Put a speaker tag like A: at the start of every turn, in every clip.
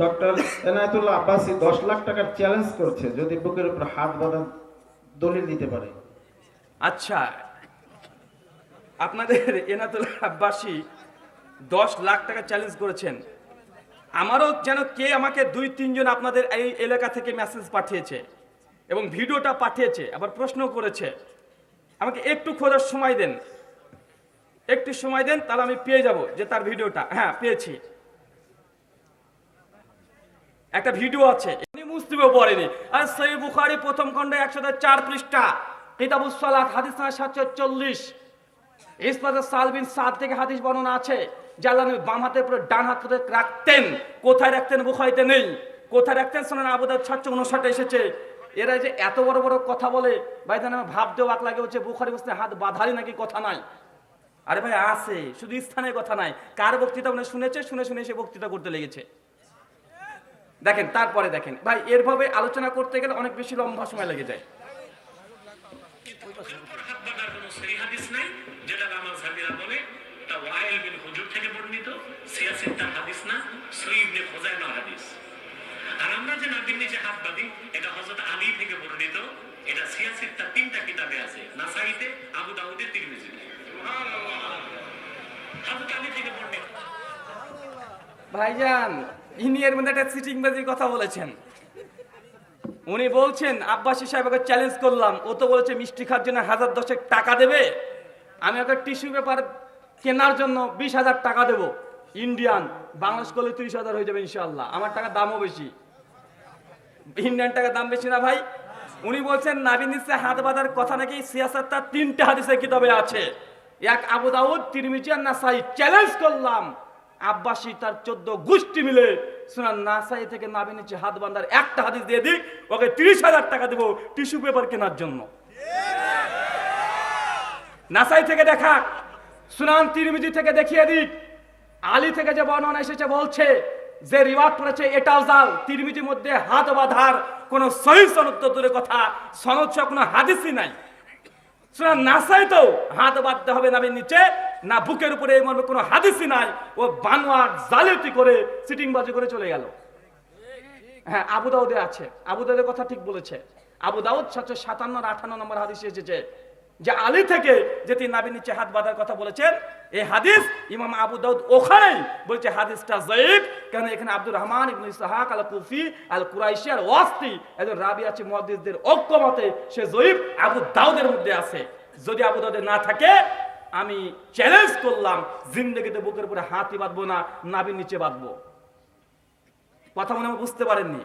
A: Doctor Enayetullah Abbasi দশ লাখ টাকার challenge করছে, যদি বুকের উপর হাত বাঁধা দলিল দিতে পারে।
B: আচ্ছা আপনাদের এনাতুল আব্বাসী দশ লাখ টাকা চ্যালেঞ্জ করেছেন। আমারও যেন কে আমাকে দুই, তিনজন আপনাদের এই এলাকা থেকে মেসেজ পাঠিয়েছে এবং ভিডিওটা পাঠিয়েছে, আবার প্রশ্ন করেছে। আমাকে একটু খোঁজার সময় দেন। একটু সময় দেন, তাহলে আমি পেয়ে যাব যে তার ভিডিওটা। হ্যাঁ পেয়েছি। একটা ভিডিও আছে এমনি মুসলিমও পড়েনি। আর সই বুখারি প্রথম খণ্ডে একশো চার পৃষ্ঠা, কিতাবুস সালাত, হাদিস সাতশো চল্লিশ। ইসমাতে সালবিন সাদ থেকে হাদিস বর্ণনা আছে জাল্লা নবী বাম হাতের উপরে ডান হাত রাখতেন। কোথায় রাখতেন বুখারিতে নেই। কোথায় রাখতেন শোনেন আবুদার সাতশো উনষাটে এসেছে। এরা যে এত বড় বড় কথা বলে, ভাই জান আমার ভাবতেও বাক লাগে হচ্ছে বুখারি বসতে হাত বাঁধারই নাকি কথা নাই। আরে ভাই, আছে, শুধু স্থানের কথা নাই। কার বক্তৃতা মানে শুনেছে? শুনে শুনে সে বক্তৃতা করতে লেগেছে। দেখেন তারপরে দেখেন। ভাই এরভাবে আলোচনা করতে গেলে অনেক বেশি লম্বা সময় লেগে যায়।
C: থেকে বর্ণিত সিয়াসিত্তার হাদিস না সইবনে খোজাইমার হাদিস আর আমরা যে নাবির নিচে হাত বাঁধি এটা হযরত আলী থেকে বর্ণিত এটা সিয়াসিত্তার তিনটা কিতাবে আছে নাসাইতে আবু দাউদে তিরমিজিতে হযরত আলী থেকে বর্ণিত
B: ভাইজান ইনি এর মধ্যে একটা সিটিং বাজির কথা বলেছেন। উনি বলছেন, আব্বাসী সাহেবকে চ্যালেঞ্জ করলাম। ও তো বলেছে, মিষ্টি খাওয়ার জন্য হাজার দশেক টাকা দেবে। আমি ওকে টিস্যু পেপার কেনার জন্য বিশ হাজার টাকা দেবো। ইন্ডিয়ান বাংলাদেশ করলে তিরিশ হাজার হয়ে যাবে ইনশাল্লাহ আমার টাকার দামও বেশি। ইন্ডিয়ান টাকার দাম বেশি না ভাই? উনি বলছেন নাবি নিচ্ছে হাত বাঁধার কথা নাকি সিয়াসাত তার তিনটা হাদিসের কিতাবে আছে। এক আবু দাউদ, তিরমিজি আর নাসাই। চ্যালেঞ্জ করলাম। আব্বাসী তার চোদ্দ গোষ্ঠী মিলে শোনান নাসাই থেকে নাবি নিচে হাত বাঁধার একটা হাদিস দিয়ে দিক ওকে তিরিশ হাজার টাকা দেবো টিস্যু পেপার কেনার জন্য। নাসাই থেকে দেখা, সুনান তিরমিজি থেকে দেখিয়ে দিক আলী থেকে যে বর্ণনা এসেছে বলছে যে রিওয়াজ পড়েছে এটাও জাল তিরমিজির মধ্যে হাত বাঁধার কোনো সহি সনদ দূরের কথা, সনদ কোনো হাদিসই নাই। সুনান নাসাই তো হাত বাঁধতে হবে নাবির নিচে না বুকের উপরে এই মর্মে কোনো হাদিসই নাই। ও বানোয়ার জালিয়াতি করে সিটিং বাজি করে চলে গেল। হ্যাঁ আবু দাউদে আছে। আবু দাউদের কথা ঠিক বলেছে। আবু দাউদ সাতশো সাতান্ন আঠান্ন নম্বর হাদিস এসেছে যে আলী থেকে যে তিনি নাবির নিচে হাত বাঁধার কথা বলেছেন এই হাদিস ইমাম আবু দাউদ ওখানেই বলছে, হাদিসটা জয়ীব কেন এখানে আব্দুর রহমান ইবনে ইসহাক আল কুফি আল কুরাইশি আর ওয়াস্তি একজন রাবি আছে মুহাদ্দিসদের ঐক্যমতে, সে জয়ীব আবু দাউদের মধ্যে আছে। যদি আবু দাউদের না থাকে আমি চ্যালেঞ্জ করলাম, জিন্দগিতে বুকের উপরে হাতই বাঁধবো না নাবির নিচে বাঁধবো। কথা মনে বুঝতে পারেননি?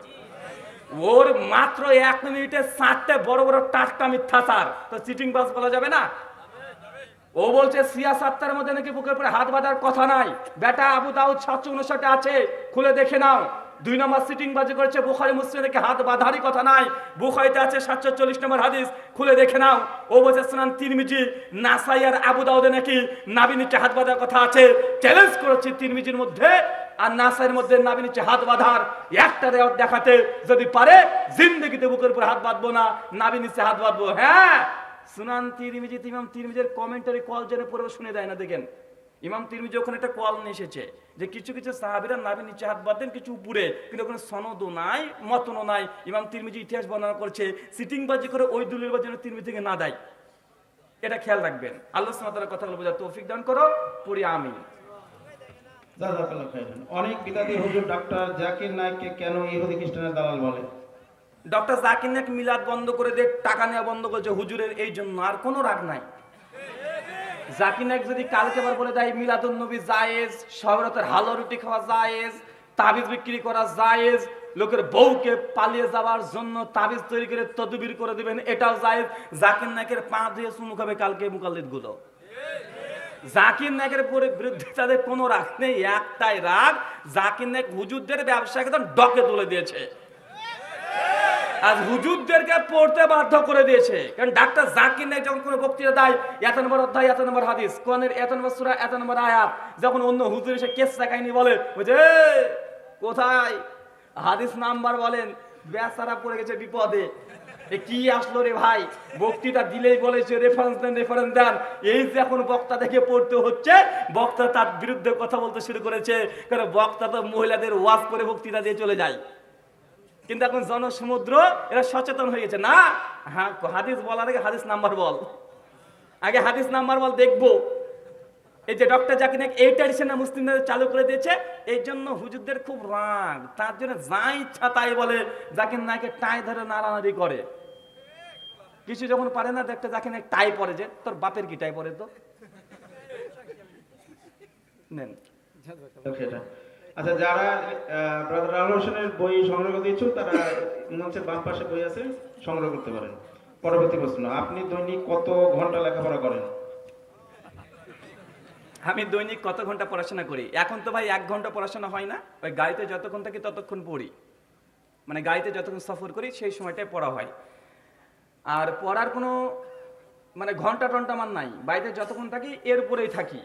B: ওর মাত্র এক মিনিটে চারটে বড় বড় টাটকা মিথ্যাচার। তো চিটিং বাস বলা যাবে না? ও বলছে সিয়াসাত্তার মধ্যে নাকি বুকের উপরে হাত বাঁধার কথা নাই। বেটা আবু দাউদ সাতশো উনষাটে আছে, খুলে দেখে নাও। দুই নম্বর সিটিং করেছে বুখারি হাত বাঁধারই কথা নাই? বুখারিতে আছে নম্বর হাদিস, খুলে দেখে নাও। ও বলছে তিরমিজি, নাসাই আর নাকি হাত বাঁধার কথা আছে? চ্যালেঞ্জ করেছে তিরমিজির মধ্যে, আর নাসাইয়ের মধ্যে নাবি হাত বাঁধার একটা রেওয়াজ দেখাতে যদি পারে, জিন্দগিতে বুকের উপর হাত বাঁধবো না নাবি নিচে হাত বাঁধবো। হ্যাঁ? সুনান তিরমিজি, ইমাম তিরমিজের কমেন্টারি কল জেনে পড়ে শুনে দেয় না, দেখেন। ইমাম তিরমিজি ওখানে একটা কল নিয়ে এসেছে যে কিছু কিছু সাহাবিরা নাবি নিচে হাত বাঁধেন কিছু উপরে কিন্তু ওখানে সনদও নাই মতনও নাই। ইমাম তিরমিজি ইতিহাস বর্ণনা করছে সিটিং বাজি করে ওই দুলের বাজি যেন তিরমিজি থেকে না দেয়। এটা খেয়াল রাখবেন। আল্লাহ সামাতার কথাগুলো বোঝার তৌফিক দান করো পড়ি আমি
A: অনেক বিদাতি হুজুর ডক্টর জাকির নায়ককে কেন ইহুদি খ্রিস্টানের দালাল বলে?
B: ডক্টর জাকির নাকি মিলাদ বন্ধ করে দিয়ে টাকা নেওয়া বন্ধ করেছে হুজুরের এই জন্য আর কোনো রাগ নাই। জাকির নায়ক যদি কালকে আবার বলে দেয়, মিলাদুন নবী জায়েজ সবরতের হালো রুটি খাওয়া জায়েজ, তাবিজ বিক্রি করা জায়েজ, লোকের বউকে পালিয়ে যাওয়ার জন্য তাবিজ তৈরি করে তদবির করে দিবেন, এটাও জায়েজ। জাকির নায়কের পা দিয়ে চুমু খাবে কালকে মুকাল্লিদগুলো জাকির নায়কের পরে বিরুদ্ধে তাদের কোনো রাগ নেই, একটাই রাগ জাকির নায়ক হুজুরদের ব্যবসা একদম ডকে তুলে দিয়েছে। আজ হুজুরদেরকে পড়তে বাধ্য করে দিয়েছে। কারণ ডাক্তার জাকির নাইক যখন কোনো বক্তৃতা দেয়, এত নম্বর অধ্যায়, এত নম্বর হাদিস, কোরআনের এত নম্বর সূরা, এত নম্বর আয়াত, যখন অন্য হুজুর এসে কেস কাহিনী বলে বুঝে কোথায়? হাদিস নাম্বার বলেন, বেচারা পড়ে গেছে বিপদে। কি আসলো রে ভাই? বক্তৃতা দিলেই বলেছে রেফারেন্স দেন রেফারেন্স দেন। এই যে এখন বক্তা দেখে পড়তে হচ্ছে, বক্তা তার বিরুদ্ধে কথা বলতে শুরু করেছে, কারণ বক্তা তো মহিলাদের ওয়াজ করে বক্তৃতা দিয়ে চলে যায়। কিন্তু এখন জনসমুদ্র, এরা সচেতন হয়ে গেছে। না হ্যাঁ হাদিস বলার আগে হাদিস নাম্বার বল। আগে হাদিস নাম্বার বল দেখব। এই যে ডক্টর জাকির নাইক এই ট্র্যাডিশনে মুসলিমদের চালু করে দিয়েছে। এই জন্য হুজুরদের খুব রাগ। তার জন্য যা ইচ্ছা তাই বলে জাকির নায়কের টাই ধরে নাড়ানাড়ি করে। কিছু যখন পারে না, দেখতে জাকির নায়ক টাই পরে যে, তোর বাপের কি টাই পরে তো? নেন।
A: আচ্ছা যারা ব্রাদার রাহুল হোসেনের বই সংগ্রহ করতে ইচ্ছুক, তারা মঞ্চের বাম পাশে বই আছে, সংগ্রহ করতে পারেন। পরবর্তী প্রশ্ন, আপনি দৈনিক কত ঘণ্টা লেখাপড়া করেন?
B: আমি দৈনিক কত ঘণ্টা পড়াশোনা করি? এখন তো ভাই এক ঘণ্টা পড়াশোনা হয় না, ওই গাড়িতে যতক্ষণ থাকি ততক্ষণ পড়ি। মানে গাড়িতে যতক্ষণ সফর করি, সেই সময়টাই পড়া হয়। আর পড়ার কোনো মানে ঘণ্টা টন্টা আমার নাই। বাড়িতে যতক্ষণ থাকি, এর উপরেই থাকি।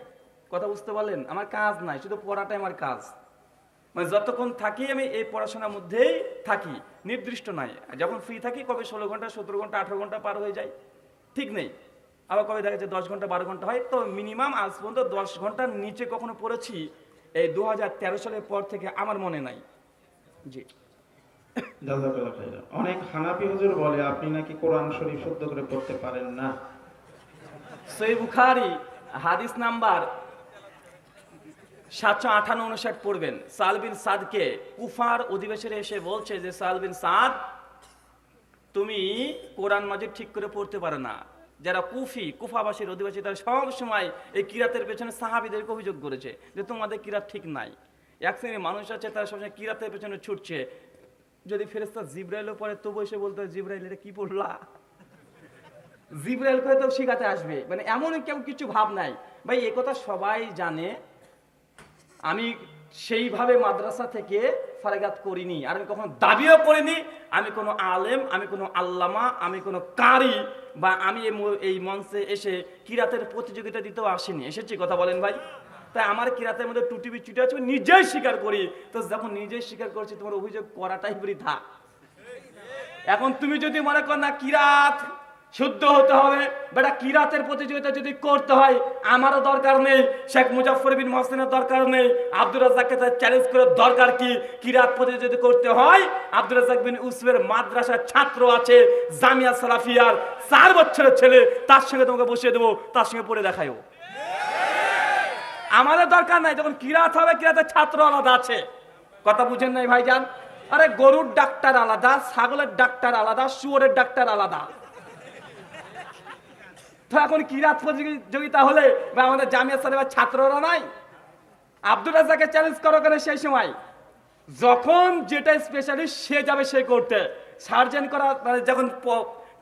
B: কথা বুঝতে পারলেন? আমার কাজ নাই, শুধু পড়াটাই আমার কাজ। মানে যতক্ষণ থাকি আমি এই পড়াশোনার মধ্যেই থাকি নির্দিষ্ট নাই। যখন ফ্রি থাকি কবে ষোলো ঘণ্টা সতেরো ঘণ্টা আঠারো ঘণ্টা পার হয়ে যায়? ঠিক নেই। আবার কবে দেখা যায় দশ ঘণ্টা বারো ঘণ্টা হয় তো মিনিমাম আজ পর্যন্ত দশ ঘণ্টার নিচে কখনো পড়েছি এই দু হাজার তেরো সালের পর থেকে আমার মনে নাই। জি।
A: অনেক হানাফি হুজুর বলে আপনি নাকি কোরআন শরীফ শুদ্ধ করে পড়তে পারেন না?
B: সই বুখারি হাদিস নাম্বার সাতশো আঠান্ন উনষাট পড়বেন। সালবিন সাদকে কুফার অধিবেশনে এসে বলছে যে, সালবিন সাদ, তুমি কোরআন মাজিদ ঠিক করে পড়তে পারো না। যারা কুফি, কুফাবাসীর অধিবাসী, তারা সব সময় এই কিরাতের পেছনে সাহাবিদেরকে অভিযোগ করেছে যে, তোমাদের কিরাত ঠিক নাই। এক শ্রেণির মানুষ আছে, তারা সবসময় কিরাতের পেছনে ছুটছে। যদি ফেরেস্তা জিব্রাইলও পড়ে তবু এসে বলতে, জিব্রাইল, এটা কি পড়লা? জিব্রাইল করে তো শিখাতে আসবে। মানে এমন কেউ কিছু ভাব নাই। ভাই, এ কথা সবাই জানে। আমি সেইভাবে মাদ্রাসা থেকে ফারাগাত করিনি, আর আমি কখনো দাবিও করিনি, আমি কোনো আলেম, আমি কোনো আল্লামা, আমি কোনো কারি, বা আমি এই মঞ্চে এসে কিরাতের প্রতিযোগিতা দিতেও আসিনি। এসেছি কথা বলেন ভাই? তাই আমার কিরাতের মধ্যে টুটি বিচুটি আছে নিজেই স্বীকার করি। তো যখন নিজেই স্বীকার করছি, তোমার অভিযোগ করাটাই বৃথা। এখন তুমি যদি মনে কর, না, কিরাত শুদ্ধ হতে হবে। বেটা কিরাতের প্রতিযোগিতা যদি করতে হয়, আমারও দরকার নেই। শেখ মুজাফর বিন মহসিনের দরকার নেই। আব্দুর রাজাককে তার চ্যালেঞ্জ করে দরকার কি? কিরাত প্রতিযোগিতা করতে হয়, আব্দুর রাজাক বিন উসফের মাদ্রাসার ছাত্র আছে, জামিয়া সালাফিয়ার চার বছরের ছেলে, তার সঙ্গে তোমাকে বসিয়ে দেবো, তার সঙ্গে পড়ে দেখাইও। আমাদের দরকার নাই, যখন কিরাত হবে কিরাতের ছাত্র আলাদা আছে। কথা বুঝেন নাই ভাইজান? আরে গরুর ডাক্তার আলাদা, ছাগলের ডাক্তার আলাদা, শুয়োরের ডাক্তার আলাদা। তো এখন কিরাত প্রতিযোগিতা হলে বা আমাদের জামিয়া সাহেবের ছাত্ররা নাই? আব্দুল রাজাকে চ্যালেঞ্জ করো কেন সেই সময়? যখন যেটা স্পেশালিস্ট সে যাবে সে করতে সার্জেন করা মানে যখন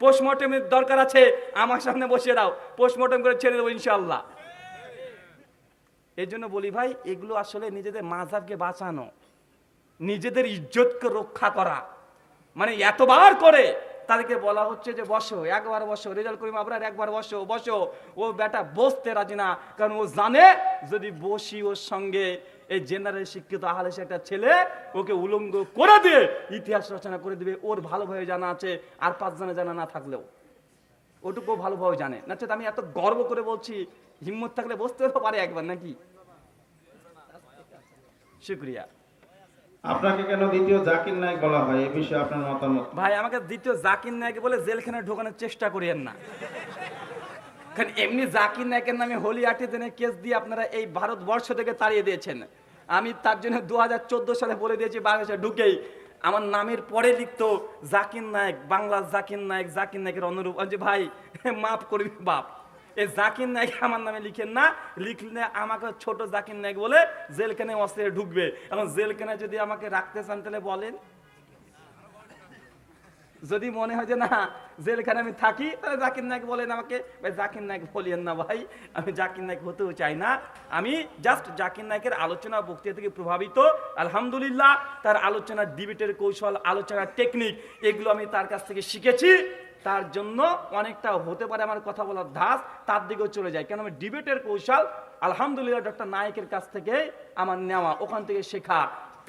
B: পোস্টমর্টমের দরকার আছে, আমার সামনে বসিয়ে দাও। পোস্টমর্টম করে ছেড়ে দেবো ইনশাল্লাহ এই জন্য বলি ভাই, এগুলো আসলে নিজেদের মাঝাবকে বাঁচানো। নিজেদের ইজ্জতকে রক্ষা করা। মানে এতবার করে তাদেরকে বলা হচ্ছে যে বসো, একবার বসো রেজাল্ট করিম আবরার একবার বসো বসো। ও বেটা বসতে রাজি না, কারণ ও জানে যদি বসি ওর সঙ্গে এই জেনারেল শিক্ষিত আহলে একটা ছেলে, ওকে উলঙ্গ করে দিয়ে ইতিহাস রচনা করে দিবে, ওর ভালোভাবে জানা আছে, আর পাঁচজনে জানা না থাকলেও। ওটুকু ভালোভাবে জানে। না আমি এত গর্ব করে বলছি, হিম্মত থাকলে বসতে পারে একবার নাকি? শুক্রিয়া।
A: আপনাকে কেন দ্বিতীয় জাকির নায়ক বলা হয়? এ বিষয়ে আপনার মতামত
B: ভাই, আমাকে দ্বিতীয় জাকির নায়কে বলে জেলখানায় ঢোকানোর চেষ্টা করিয়েন না। কারণ এমনি জাকির নায়কের নামে হোলি আর্টিজেনের কেস দিয়ে আপনারা এই ভারতবর্ষ থেকে তাড়িয়ে দিয়েছেন। আমি তার জন্য দু হাজার চোদ্দ সালে বলে দিয়েছি, বাংলাদেশে ঢুকেই। আমার নামের পরে লিখতো জাকির নায়ক বাংলা জাকির নায়ক, জাকির নায়কের অনুরূপ। যে ভাই, মাফ করবি, বাপ। এই জাকির নায়ক আমার নামে লিখেন না, লিখলে আমাকে ছোট জাকির নায়ক বলে জেলখানে অস্ত্রে ঢুকবে। এখন জেলখানে যদি আমাকে রাখতে চান তাহলে বলেন। যদি মনে হয় যে না জেলখানে আমি থাকি, তাহলে জাকির নায়ক বলেন আমাকে, ভাই, জাকির নায়ক বলিয়েন না ভাই, আমি জাকির নায়ক হতেও চাই না। আমি জাস্ট জাকির নায়কের আলোচনা বক্তৃতা থেকে প্রভাবিত। আলহামদুলিল্লাহ, তার আলোচনার ডিবেটের কৌশল, আলোচনার টেকনিক এগুলো আমি তার কাছ থেকে শিখেছি। তার জন্য অনেকটা হতে পারে আমার কথা বলার ধাস তার দিকেও চলে যায়। কেন আমি ডিবেটের কৌশল, আলহামদুলিল্লাহ ডক্টর নায়কের কাছ থেকে আমার নেওয়া, ওখান থেকে শেখা।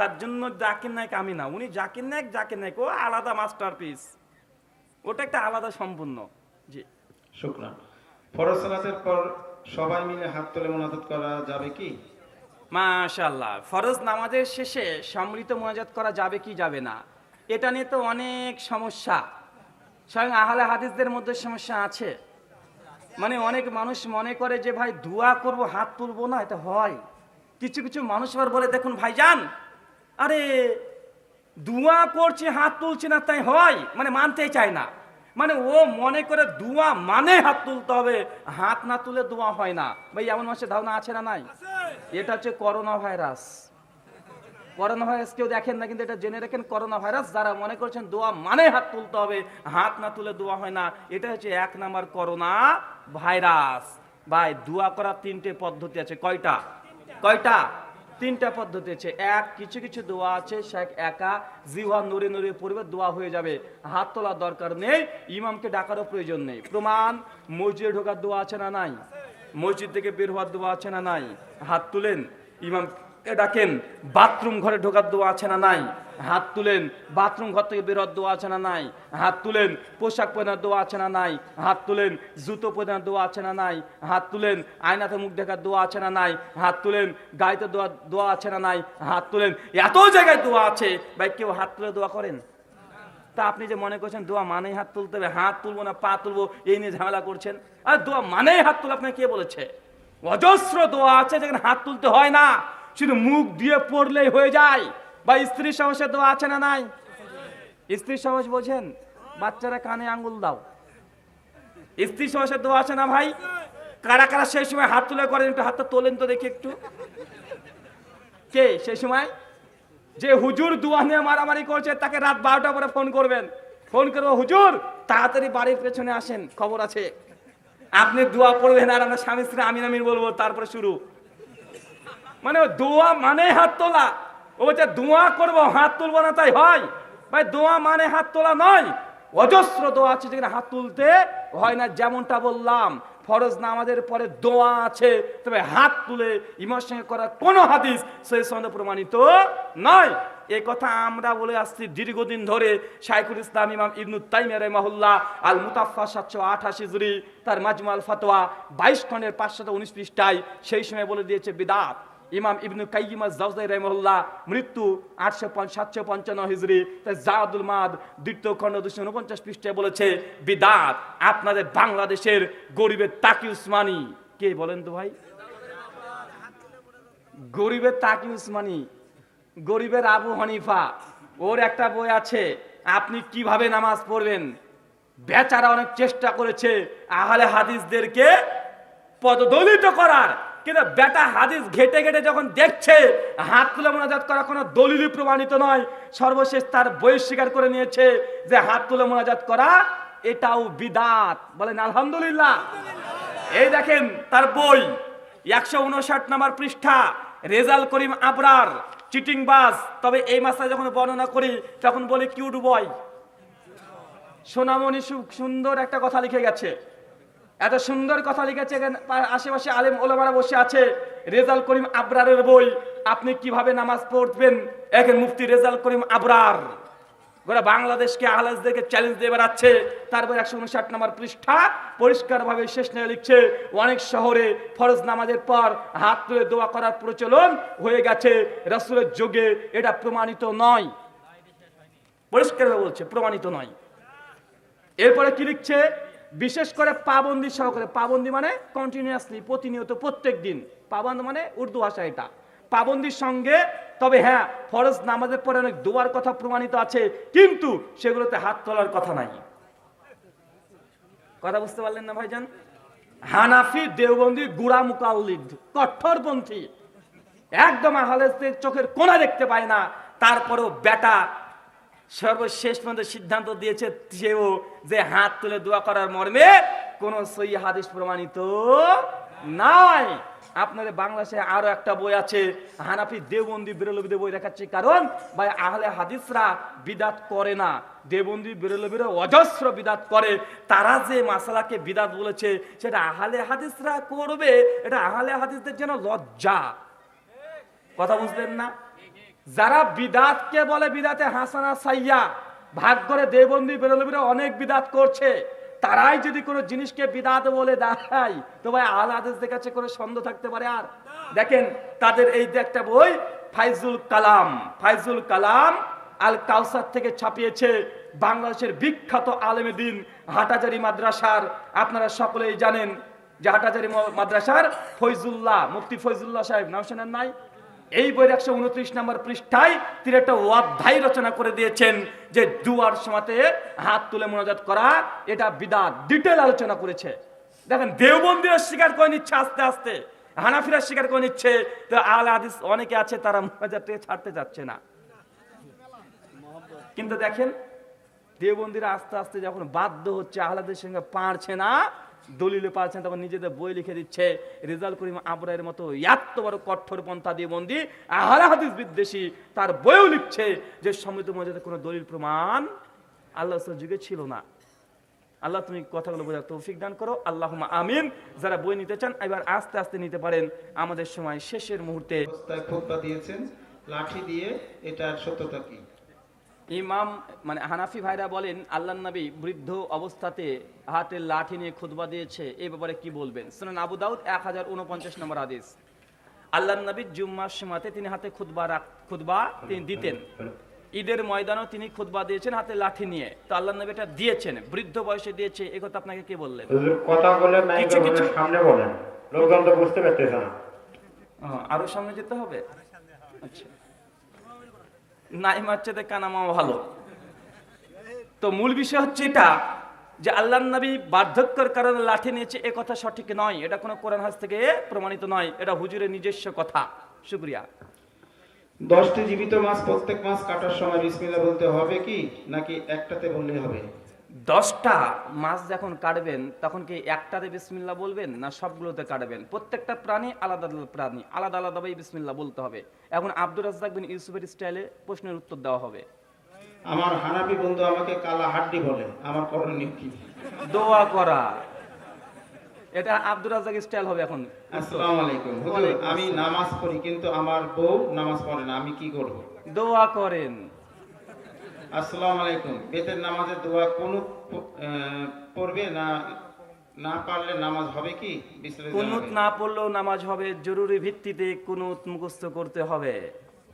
B: তার জন্য জাকির নায়ক আমি না। উনি জাকির নায়ক জাকির নায়ক। ও আলাদা মাস্টার পিস ওটা একটা আলাদা সম্পূর্ণ। জি।
A: শুক্রান ফরজ সালাতের পর সবাই মিলে হাত তুলে মোনাজাত করা যাবে কি?
B: মাশাল্লাহ ফরজ নামাজের শেষে সম্মিলিত মোনাজাত করা যাবে কি যাবে না? এটা নিয়ে তো অনেক সমস্যা। স্বয়ং আহলে হাদিসদের মধ্যে সমস্যা আছে। মানে অনেক মানুষ মনে করে যে ভাই দোয়া করব হাত তুলবো না। এটা হয়। কিছু কিছু মানুষ আবার বলে দেখুন ভাইজান আরে, দোয়া করছে, হাত তুলছে না, তাই হয়? মানে মানতেই চায় না। মানে ও মনে করে দোয়া মানে হাত তুলতে হবে। হাত না তুলে দোয়া হয় না। ভাই, এমন মানুষের ধারণা আছে না নাই? এটা হচ্ছে করোনা ভাইরাস। করোনা ভাইরাস কেউ দেখেন না, কিন্তু এটা জেনে রাখেন, করোনা ভাইরাস যারা মনে করছেন দোয়া মানে হাত তুলতে হবে, হাত না তুলে দোয়া হয় না, এটা হচ্ছে এক নাম্বার করোনা ভাইরাস। ভাই, দোয়া করার তিনটে পদ্ধতি আছে। কয়টা? কয়টা? তিনটা পদ্ধতি আছে। এক, কিছু কিছু দোয়া আছে, শেখ একা জিহা নুরে নুরে পড়বে, দোয়া হয়ে যাবে। হাত তোলার দরকার নেই, ইমামকে ডাকারও প্রয়োজন নেই। প্রমাণ, মসজিদে ঢোকার দোয়া আছে না নাই? মসজিদ থেকে বের হওয়ার দোয়া আছে না নাই? হাত তুলেন ইমামকে ডাকেন, বাথরুম ঘরে ঢোকার দোয়া আছে না নাই? হাত তুলেন, বাথরুম ঘর থেকে বের দোয়া আছে না নাই? হাত তুলেন, পোশাক পরার দোয়া আছে না নাই? হাত তুলেন, জুতো পরার দোয়া আছে না নাই? হাত তুলেন, আয়নাতে মুখ দেখার দোয়া আছে না নাই? হাত তুলেন, গাড়িতে দোয়া দোয়া আছে না নাই? হাত তুলেন, এত জায়গায় দোয়া আছে, ভাই কেউ হাত তুলে দোয়া করেন? তা আপনি যে মনে করছেন দোয়া মানেই হাত তুলতে হবে, হাত তুলবো না, পা তুলবো, এই নিয়ে ঝামেলা করছেন? আর দোয়া মানেই হাত তুলে আপনাকে কে বলেছে? অজস্র দোয়া আছে যেখানে হাত তুলতে হয় না। শুধু মুখ দিয়ে পড়লেই হয়ে যায়। বা স্ত্রী সাহসের দোয়া আছে না নাই? স্ত্রী সাহস বোঝেন বাচ্চারা কানে আঙ্গুল দাও। স্ত্রী সাহসের দোয়া আছে না ভাই? কারা কারা সেই সময় হাত তুলে করেন, একটু হাতটা তোলেন তো দেখি একটু। কে? সেই সময়? যে হুজুর দোয়া নিয়ে মারামারি করছে, তাকে রাত বারোটা পরে ফোন করবেন। ফোন করব, হুজুর, তাড়াতাড়ি বাড়ির পেছনে আসেন, খবর আছে। আপনি দোয়া পড়বেন আর আমরা স্বামী স্ত্রী আমিন আমিন বলব, তারপরে শুরু। মানে দোয়া মানে হাত তোলা। ও বলছে, দোয়া করব, হাত তুলবো না তাই হয়। ভাই, দোয়া মানে হাত তোলা নয়। অজস্র দোয়া আছে যেখানে হাত তুলতে হয় না, যেমনটা বললাম, ফরজ নামাজের পরে দোয়া আছে, তবে হাত তুলে ইমার সঙ্গে করা কোনো হাদিস সেই সঙ্গে প্রমাণিত নয়। এ কথা আমরা বলে আসছি দীর্ঘদিন ধরে শাইখুল ইসলাম ইমাম ইবনু তাইমিয়া রহমাহুল্লাহ আল মুতাফা সাতশো আঠাশি জুরি তার মাজমাল ফাতোয়া বাইশ খণ্ডের পাঁচশত উনিশ পৃষ্ঠায় সেই সময় বলে দিয়েছে বিদাত। ইমাম ইবনু কাইয়িমা জাউজাই রহমাহুল্লাহ, মৃত্যু আটশো সাতশো পঞ্চান্ন হিজরি। তাই জাদুল মাদ দ্বিতীয় খণ্ড দুশো উনপঞ্চাশ পৃষ্ঠায় বলেছে, বিদাত, আপনাদের বাংলাদেশের গরিবের তাকি উসমানী। কে বলেন তো ভাই? গরিবের তাকি উসমানী, গরিবের আবু হানিফা, ওর একটা বই আছে, আপনি কীভাবে নামাজ পড়বেন? বেচারা অনেক চেষ্টা করেছে, আহলে হাদিসদেরকে পদদলিত করার। কিন্তু বেটা হাদিস ঘেটে ঘেটে যখন দেখছে, হাত তুলে মোনাজাত করা কোনো দলিলই প্রমাণিত নয়। সর্বশেষ তার বই স্বীকার করে নিয়েছে যে হাত তুলে মোনাজাত করা এটাও বিদাত। বলেন, আলহামদুলিল্লাহ। এই দেখেন তার বই, একশো উনষাট নাম্বার পৃষ্ঠা, রেজাল করিম আবরার চিটিং বাস তবে এই মাসটা যখন বর্ণনা করি, তখন বলি কিউট বয়। সোনামণি সুন্দর একটা কথা লিখে গেছে। এত সুন্দর কথা লিখেছে আশেপাশে আলেম ওলামারা বসে আছে। রেজাল করিম আবরারের বই। আপনি কীভাবে নামাজ পড়বেন? এখন মুফতি রেজাল করিম আবরার। গোটা বাংলাদেশকে আহলাজদেরকে চ্যালেঞ্জ দিয়ে বেড়াচ্ছে। তারপর একশো উনষাট নম্বর পৃষ্ঠা পরিষ্কারভাবে শেষ নিয়ে লিখছে, অনেক শহরে ফরজ নামাজের পর হাত তুলে দোয়া করার প্রচলন হয়ে গেছে। রসুলের যুগে এটা প্রমাণিত নয়। পরিষ্কারভাবে বলছে, প্রমাণিত নয়। এরপরে কি লিখছে? বিশেষ করে পাবন্দি সহকারে, পাবন্দি মানে কন্টিনিউয়াসলি প্রতিনিয়ত প্রত্যেক দিন পাবন্দ মানে উর্দু ভাষা এটা। পাবন্দির সঙ্গে, তবে হ্যাঁ ফরজ নামাজের পরে অনেক দোয়ার কথা প্রমাণিত আছে, কিন্তু সেগুলোতে হাত তোলার কথা নাই। কথা বুঝতে পারলেন না ভাইজান? হানাফি, দেওবন্দি, গুড়া মুকাল্লিদ কঠোরপন্থী একদম আহলেদের চোখের কোনা দেখতে পায় না। তারপরেও বেটা সর্বশেষ পর্যন্ত সিদ্ধান্ত দিয়েছে সেও যে হাত তুলে দোয়া করার মর্মে কোন সই হাদিস প্রমাণিত নাই। আপনাদের বাংলাদেশে আরও একটা বই আছে, হানাফি দেবন্দি বেরলবিদের বই দেখাচ্ছি। কারণ ভাই, আহলে হাদিসরা বিদাত করে না। দেবন্দি বেরলবিরা অজস্র বিদাত করে। তারা যে মাসালাকে বিদাত বলেছে, সেটা আহলে হাদিসরা করবে। এটা আহলে হাদিসদের যেন লজ্জা। কথা বুঝলেন না? যারা বিদাতকে বলে বিদাতে হাসানা সাইয়া, ভাগ করে দেবন্দি বেরোলবিরা অনেক বিদাত করছে, তারাই যদি কোনো জিনিসকে বিদাত বলে দেখায় তো ভাই আল আদেশদের কাছে কোনো সন্দেহ থাকতে পারে আর? দেখেন, তাদের এই যে একটা বই, ফাইজুল কালাম ফাইজুল কালাম আল কাউসার থেকে ছাপিয়েছে বাংলাদেশের বিখ্যাত আলেমে দিন, হাটাজারি মাদ্রাসার, আপনারা সকলেই জানেন যে হাটাজারি মাদ্রাসার ফৈজুল্লাহ, মুফতি ফৈজুল্লাহ সাহেব, নাম শোনেন নাই? এই বইয়ের একশো উনত্রিশ নম্বর পৃষ্ঠায় তিনি একটা অধ্যায় রচনা করে দিয়েছেন যে দুয়ার সমাতে হাত তুলে মোনাজাত করা, এটা বিদাত, ডিটেল আলোচনা করেছে। দেখেন, দেওবন্দিরা স্বীকার করে নিচ্ছে আস্তে আস্তে। হানাফিরা স্বীকার করে নিচ্ছে, তো আল হাদিস অনেকে আছে, তারা মোনাজাতকে ছাড়তে যাচ্ছে না। কিন্তু দেখেন, দেওবন্দিরা আস্তে আস্তে যখন বাধ্য হচ্ছে আহ্লাদের সঙ্গে পারছে না দলিলে পারছে না তখন নিজেদের বই লিখে দিচ্ছে। রেজাল করিম আবরায়ের মতো এত বড় কঠোর পন্থা দেওবন্দি আহলা হাদিস বিদ্বেষী তার বইও লিখছে যে সমৃদ্ধ মজাদের কোনো দলিল প্রমাণ আল্লাহ যুগে ছিল না। আল্লাহ তুমি কথাগুলো বোঝার তৌফিক দান করো। আল্লাহ আমিন। যারা বই নিতে চান, এবার আস্তে আস্তে নিতে পারেন। আমাদের সময় শেষের মুহূর্তে
A: দিয়েছেন। লাঠি দিয়ে এটার সত্যতা কি?
B: ইমাম মানে হানাফি ভাইরা বলেন আল্লাহ নবী বৃদ্ধ অবস্থাতে হাতে লাঠি নিয়ে খুতবা দিয়েছে এ ব্যাপারে কি বলবেন? শুনেন আবু দাউদ এক হাজার উনপঞ্চাশ নম্বর আদেশ আল্লাহ নবী জুম্মার সময়তে তিনি হাতে খুদবা রাখ খুতবা তিনি দিতেন। ঈদের ময়দানেও তিনি খুতবা দিয়েছেন হাতে লাঠি নিয়ে। তো আল্লাহ নবী এটা দিয়েছেন বৃদ্ধ বয়সে দিয়েছে এ কথা আপনাকে কে বললেন?
D: কথা বলে
B: কিছু কিছু-
D: সামনে বলেন। লোকজন তো বুঝতে পারতেছে না।
B: আরও সামনে যেতে হবে? আচ্ছা। নাইমার চেয়ে কানামা ভালো। তো মূল বিষয় হচ্ছে এটা, যে আল্লাহ নবী বার্ধক্যর কারণে লাঠি নিয়েছে, এ কথা সঠিক নয়। এটা কোনো কোরআন হাস থেকে প্রমাণিত নয়। এটা হুজুরের নিজস্ব কথা। শুক্রিয়া।
A: দশটি জীবিত মাছ প্রত্যেক মাছ কাটার সময় বিসমিল্লা বলতে হবে কি, নাকি একটাতে বললে হবে?
B: দশটা মাছ যখন কাটবেন তখন কি একটাতে বিসমিল্লা বলবেন না সবগুলোতে কাটবেন? প্রত্যেকটা প্রাণী আলাদা আলাদা প্রাণী আলাদা আলাদাভাবে বিসমিল্লা বলতে হবে। এখন আব্দুর রাজ্জাক বিন ইউসুফের স্টাইলে প্রশ্নের উত্তর দেওয়া হবে।
A: আমার হানাফি বন্ধু আমাকে কালা হাড্ডি বলে আমার করণীয় কি?
B: দোয়া করা। এটা আব্দুর রাজ্জাক স্টাইল হবে এখন।
A: আসসালামু আলাইকুম। হুজুর আমি নামাজ পড়ি কিন্তু আমার বউ নামাজ পড়ে না আমি কি করব?
B: দোয়া করেন।
A: আসসালামু আলাইকুম। বেতের নামাজের দোয়া কোন পড়বে না না পারলে নামাজ হবে কি?
B: কুনুত না পড়লেও নামাজ হবে জরুরি ভিত্তিতে কুনুত মুখস্থ করতে হবে।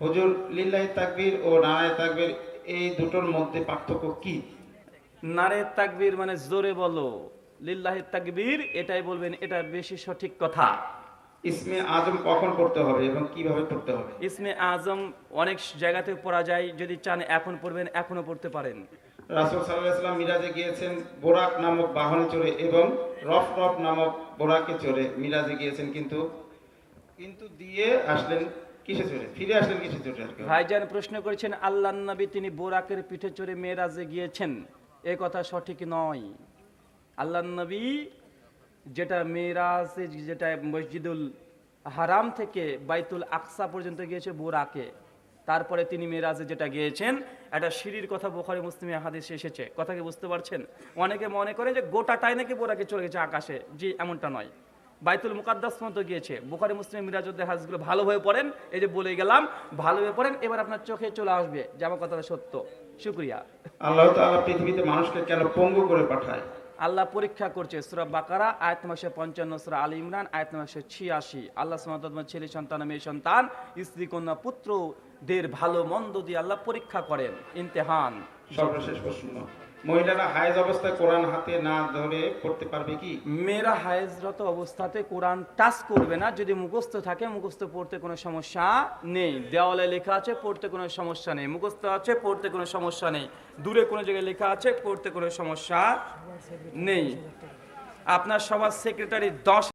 A: হুজুর লিল্লাহি তাকবীর ও নারায় তাকবীর এই দুটোর মধ্যে পার্থক্য কি?
B: নারে তাকবীর মানে জোরে বলো। লিল্লাহি তাকবীর এটাই বলবেন এটা বেশি সঠিক কথা।
A: ইসমে আজম কখন পড়তে হবে এবং কীভাবে পড়তে হবে?
B: ইসমে আজম অনেক জায়গাতে পড়া যায় যদি চান এখন পড়বেন এখনও পড়তে পারেন।
A: রাসূল সাল্লাম মিরাজে গিয়েছেন বোরাক নামক বাহনে চড়ে এবং রফ রফ নামক বোরাকে চড়ে মিরাজে গিয়েছেন কিন্তু কিন্তু দিয়ে আসলেন কিসে চড়ে? ফিরে আসলেন কিসে চড়ে
B: ভাইজান প্রশ্ন করেছেন আল্লাহ নবী তিনি বোরাকের পিঠে চড়ে মেয়েরাজে গিয়েছেন? এ কথা সঠিক নয়। আল্লাহ নবী যেটা মেয়েরাজে যেটা মসজিদুল হারাম থেকে বাইতুল আকসা পর্যন্ত গিয়েছে বোরাকে। তারপরে তিনি মেয়েরাজে যেটা গিয়েছেন, একটা সিঁড়ির কথা বোখারি, মুসলিমে হাদিসে এসেছে। কথা কি বুঝতে পারছেন? অনেকে মনে করে যে গোটাটাই নাকি বোরাকে চলে গেছে আকাশে। জি, এমনটা নয়। বাইতুল মুকাদ্দাস পর্যন্ত গিয়েছে। বুখারি, মুসলিম মিরাজুদ্দের হাদিসগুলো ভালোভাবে পড়েন, এই যে বলে গেলাম ভালোভাবে পড়েন, এবার আপনার চোখে চলে আসবে যে আমার কথাটা সত্য। শুক্রিয়া।
A: আল্লাহ তাআলা পৃথিবীতে মানুষকে কেন পঙ্গু করে পাঠায়?
B: আল্লাহ পরীক্ষা করছে, সুরা বাকারা, আয়ত মাসে পঞ্চান্ন, সুরা আলী ইমরান, আয়ত মাসে ছিয়াশি। আল্লাহ সমাতাত্মা ছেলে সন্তান, মেয়ে সন্তান, স্ত্রী, কন্যা, পুত্রদের ভালো, মন্দ দিয়ে আল্লাহ পরীক্ষা করেন। ইমতেহান।
A: সর্বশেষ প্রশ্ন। মহিলারা হায়েজ অবস্থায় কোরআন হাতে না ধরে পড়তে পারবে কি?
B: মেয়েরা হায়েজরত অবস্থাতে কোরআন টাচ করবে না। যদি মুখস্থ থাকে, মুখস্থ পড়তে কোনো সমস্যা নেই। দেওয়ালে লেখা আছে, পড়তে কোনো সমস্যা নেই। মুখস্থ আছে, পড়তে কোনো সমস্যা নেই। দূরে কোনো জায়গায় লেখা আছে, পড়তে কোনো সমস্যা নেই। আপনার সবার সেক্রেটারি দশ